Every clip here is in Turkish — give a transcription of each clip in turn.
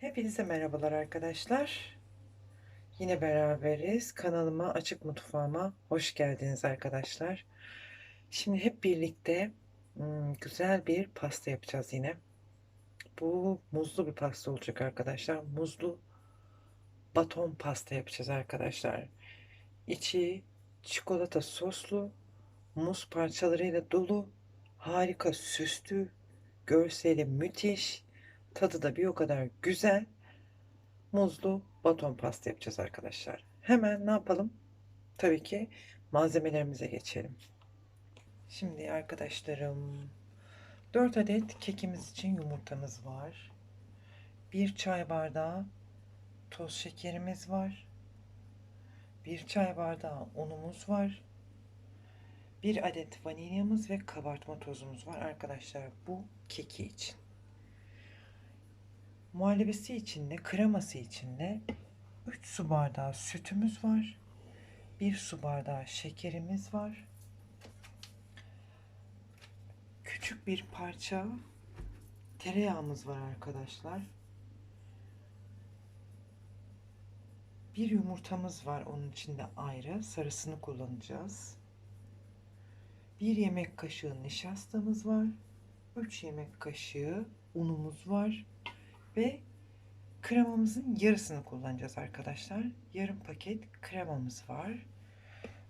Hepinize merhabalar arkadaşlar. Yine beraberiz. Kanalıma, Açık Mutfağıma hoş geldiniz arkadaşlar. Şimdi hep birlikte hmm, güzel bir pasta yapacağız yine. Bu muzlu bir pasta olacak arkadaşlar. Muzlu baton pasta yapacağız arkadaşlar. İçi çikolata soslu, muz parçalarıyla dolu, harika süslü, görseli müthiş, tadı da bir o kadar güzel. Muzlu baton pasta yapacağız arkadaşlar. Hemen ne yapalım? Tabii ki malzemelerimize geçelim. Şimdi arkadaşlarım 4 adet kekimiz için yumurtamız var. 1 çay bardağı toz şekerimiz var. 1 çay bardağı unumuz var. 1 adet vanilyamız ve kabartma tozumuz var arkadaşlar bu keki için. Muhallebisi için de kreması için de 3 su bardağı sütümüz var. 1 su bardağı şekerimiz var. Küçük bir parça tereyağımız var arkadaşlar. Bir yumurtamız var onun içinde ayrı. Sarısını kullanacağız. Bir yemek kaşığı nişastamız var. 3 yemek kaşığı unumuz var. Ve kremamızın yarısını kullanacağız arkadaşlar. Yarım paket kremamız var.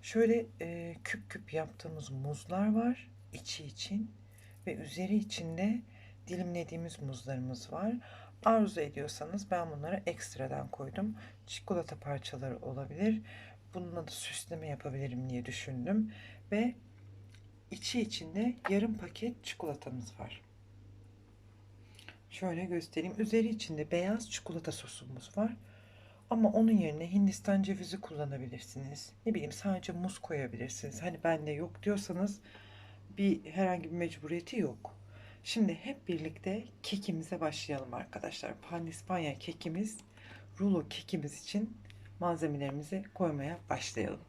Şöyle e, küp küp yaptığımız muzlar var içi için ve üzeri içinde dilimlediğimiz muzlarımız var. Arzu ediyorsanız ben bunları ekstradan koydum. Çikolata parçaları olabilir. Bununla da süsleme yapabilirim diye düşündüm. Ve içi içinde yarım paket çikolatamız var. Şöyle göstereyim. Üzeri içinde beyaz çikolata sosumuz var. Ama onun yerine Hindistan cevizi kullanabilirsiniz. Ne bileyim sadece muz koyabilirsiniz. Hani bende yok diyorsanız bir herhangi bir mecburiyeti yok. Şimdi hep birlikte kekimize başlayalım arkadaşlar. Pandispanya kekimiz, rulo kekimiz için malzemelerimizi koymaya başlayalım.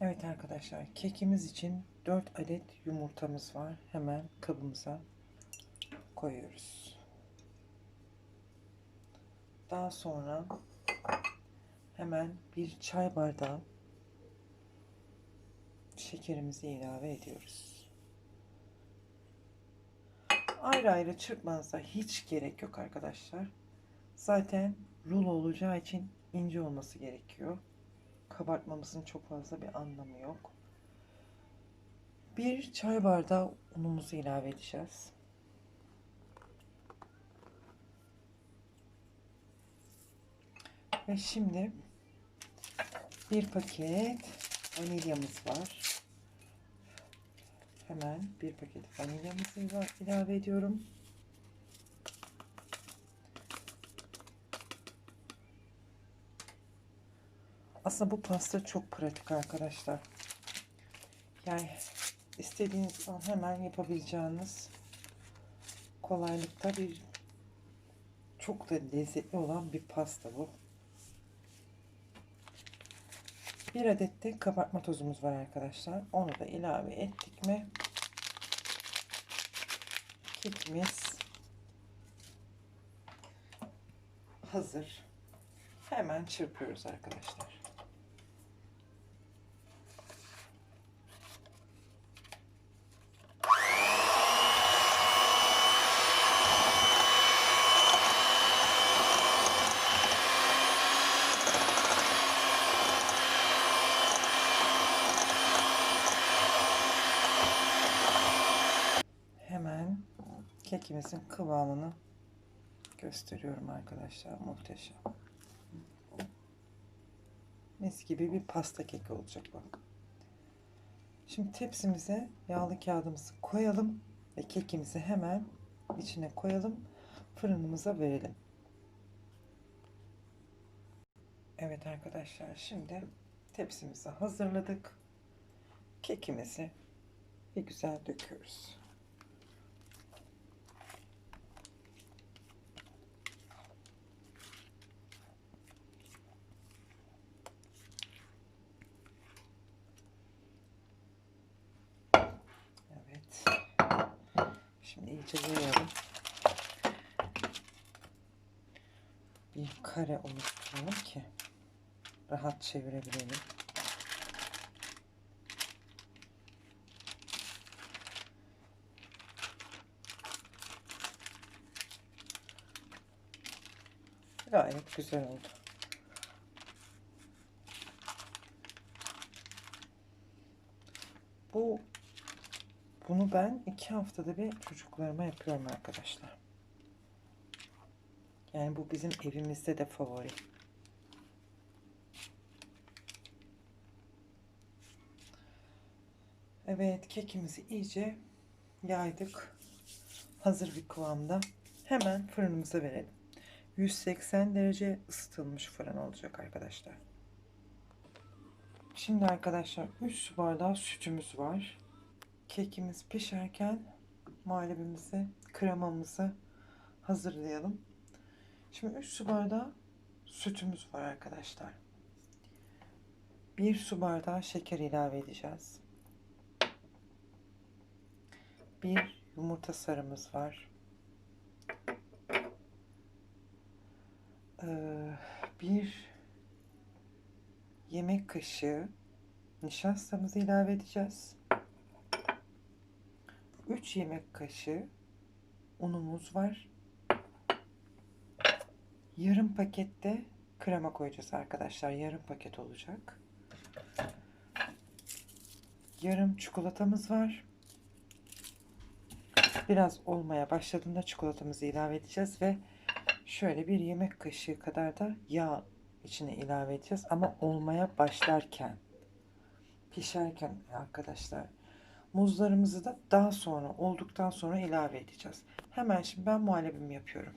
Evet arkadaşlar kekimiz için 4 adet yumurtamız var. Hemen kabımıza koyuyoruz. Daha sonra hemen bir çay bardağı şekerimizi ilave ediyoruz. Ayrı ayrı çırpmanıza hiç gerek yok arkadaşlar. Zaten rulo olacağı için ince olması gerekiyor. Kabartmamızın çok fazla bir anlamı yok. Bir çay bardağı unumuzu ilave edeceğiz. Ve şimdi bir paket vanilyamız var. Hemen bir paket vanilyamızı ilave ediyorum. Aslında bu pasta çok pratik arkadaşlar. Yani istediğiniz zaman hemen yapabileceğiniz kolaylıkta bir çok da lezzetli olan bir pasta bu. Bir adet de kabartma tozumuz var arkadaşlar. Onu da ilave ettik mi kekimiz hazır. Hemen çırpıyoruz arkadaşlar. Hemen kekimizin kıvamını gösteriyorum arkadaşlar. Muhteşem. Mis gibi bir pasta keki olacak bak. Şimdi tepsimize yağlı kağıdımızı koyalım ve kekimizi hemen içine koyalım. Fırınımıza verelim. Evet arkadaşlar şimdi tepsimizi hazırladık. Kekimizi bir güzel döküyoruz. Yayalım. bir kare oluşturalım ki rahat çevirebilelim. Gayet güzel oldu. Bu bunu ben iki haftada bir çocuklarıma yapıyorum arkadaşlar. Yani bu bizim evimizde de favori. Evet kekimizi iyice yaydık. Hazır bir kıvamda. Hemen fırınımıza verelim. 180 derece ısıtılmış fırın olacak arkadaşlar. Şimdi arkadaşlar 3 su bardağı sütümüz var. Kekimiz pişerken muhallebimizi, kremamızı hazırlayalım. Şimdi 3 su bardağı sütümüz var arkadaşlar. 1 su bardağı şeker ilave edeceğiz. 1 yumurta sarımız var. Ee, yemek kaşığı nişastamızı ilave edeceğiz. 3 yemek kaşığı unumuz var. Yarım pakette krema koyacağız arkadaşlar. Yarım paket olacak. Yarım çikolatamız var. Biraz olmaya başladığında çikolatamızı ilave edeceğiz ve şöyle bir yemek kaşığı kadar da yağ içine ilave edeceğiz ama olmaya başlarken pişerken arkadaşlar muzlarımızı da daha sonra olduktan sonra ilave edeceğiz. Hemen şimdi ben muhallebimi yapıyorum.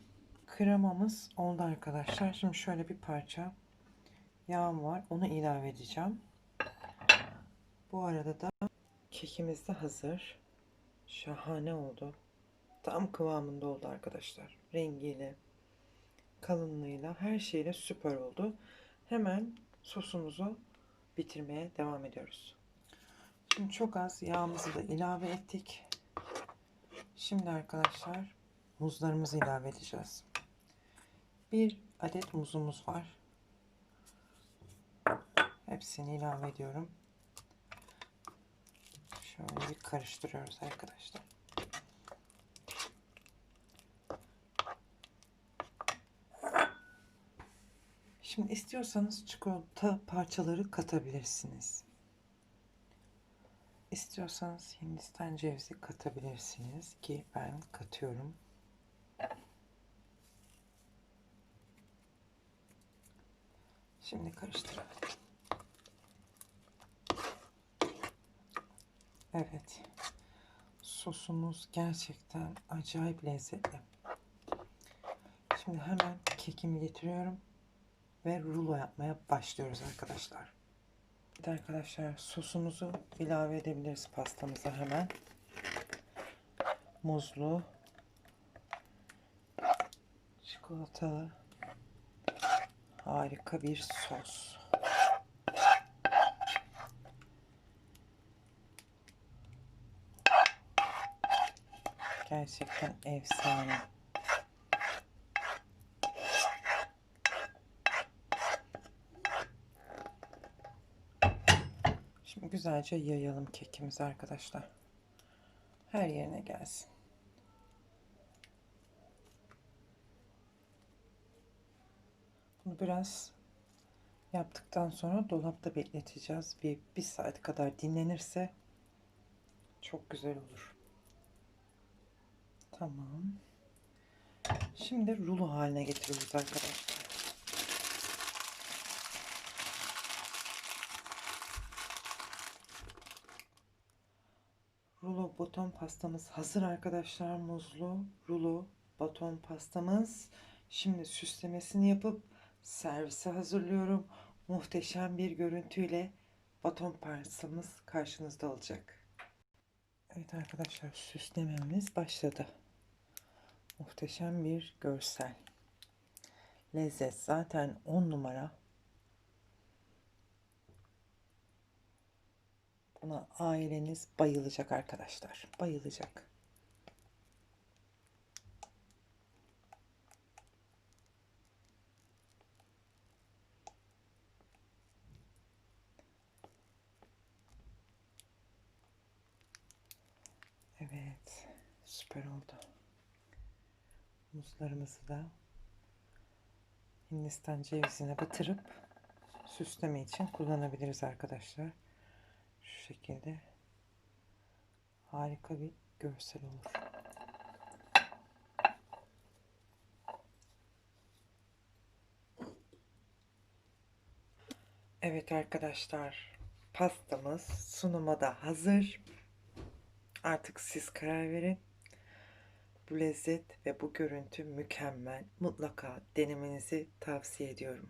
Kremamız oldu arkadaşlar. Şimdi şöyle bir parça yağım var. Onu ilave edeceğim. Bu arada da kekimiz de hazır. Şahane oldu. Tam kıvamında oldu arkadaşlar. Rengiyle, kalınlığıyla, her şeyle süper oldu. Hemen sosumuzu bitirmeye devam ediyoruz. Şimdi çok az yağımızı da ilave ettik. Şimdi arkadaşlar muzlarımızı ilave edeceğiz. Bir adet muzumuz var. Hepsini ilave ediyorum. Şöyle bir karıştırıyoruz arkadaşlar. Şimdi istiyorsanız çikolata parçaları katabilirsiniz. İstiyorsanız Hindistan cevizi katabilirsiniz ki ben katıyorum. Şimdi karıştıralım. Evet. Sosumuz gerçekten acayip lezzetli. Şimdi hemen kekimi getiriyorum ve rulo yapmaya başlıyoruz arkadaşlar. Evet arkadaşlar sosumuzu ilave edebiliriz pastamıza hemen. Muzlu, çikolatalı, harika bir sos. Gerçekten efsane. Şimdi güzelce yayalım kekimizi arkadaşlar. Her yerine gelsin. Bunu biraz yaptıktan sonra dolapta bekleteceğiz. Bir, bir saat kadar dinlenirse çok güzel olur. Tamam. Şimdi rulo haline getiriyoruz arkadaşlar. Rulo baton pastamız hazır arkadaşlar. Muzlu rulo baton pastamız. Şimdi süslemesini yapıp servise hazırlıyorum. Muhteşem bir görüntüyle baton pastamız karşınızda olacak. Evet arkadaşlar süslememiz başladı. Muhteşem bir görsel. Lezzet zaten 10 numara. Buna aileniz bayılacak arkadaşlar. Bayılacak. Evet. Süper oldu. Muzlarımızı da Hindistan cevizine batırıp süsleme için kullanabiliriz arkadaşlar. Şu şekilde harika bir görsel olur. Evet arkadaşlar, pastamız sunuma da hazır. Artık siz karar verin. Bu lezzet ve bu görüntü mükemmel. Mutlaka denemenizi tavsiye ediyorum.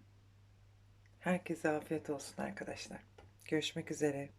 Herkese afiyet olsun arkadaşlar. Görüşmek üzere.